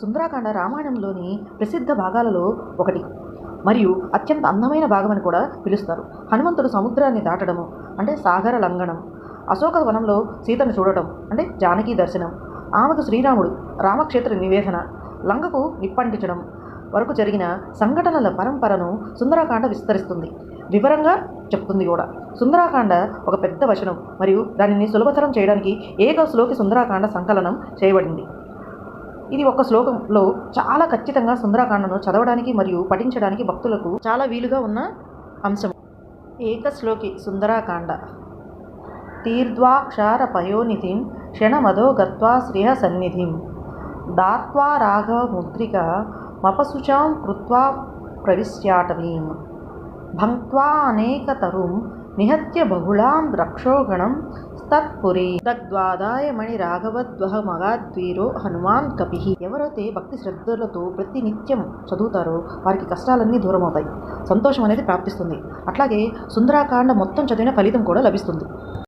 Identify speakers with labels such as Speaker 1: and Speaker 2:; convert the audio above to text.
Speaker 1: సుందరాకాండ రామాయణంలోని ప్రసిద్ధ భాగాలలో ఒకటి. మరియు అత్యంత అందమైన భాగమని కూడా పిలుస్తారు. హనుమంతుడు సముద్రాన్ని దాటడము అంటే సాగర లంఘనం అశోక వనంలో సీతను చూడటం అంటే జానకి దర్శనం. ఆమెకు శ్రీరాముడు రామక్షేత్ర నివేదన లంకకు నిప్పంటించడం వరకు జరిగిన సంఘటనల పరంపరను సుందరాకాండ విస్తరిస్తుంది. వివరంగా చెప్తుంది కూడా. సుందరాకాండ ఒక పెద్ద వచనం మరియు దానిని సులభతరం చేయడానికి ఏక శ్లోకి సుందరాకాండ సంకలనం చేయబడింది. ఇది ఒక శ్లోకంలో చాలా ఖచ్చితంగా సుందరాకాండను చదవడానికి మరియు పఠించడానికి భక్తులకు చాలా వీలుగా ఉన్న అంశం. ఏకశ్లోకి సుందరాకాండ. తీర్ధ్వాక్షార పయోనిధిం క్షణమదో గత్వా శ్రేయ సన్నిధిం దాత్వా రాఘవ ముద్రిక మపశుచాం కృత్వా ప్రవిశ్యాటవీం భంక్వా అనేకతరుం నిహత్య బహుళాం రక్షోగణం తత్పురి తద్వాదాయ మణి రాఘవద్వహ మగాద్వీరో హనుమాన్ కపి ఎవరైతే భక్తి శ్రద్ధలతో ప్రతి నిత్యం చదువుతారో వారికి కష్టాలన్నీ దూరం అవుతాయి సంతోషం అనేది ప్రాప్తిస్తుంది. అట్లాగే సుందరాకాండ మొత్తం చదివిన ఫలితం కూడా లభిస్తుంది.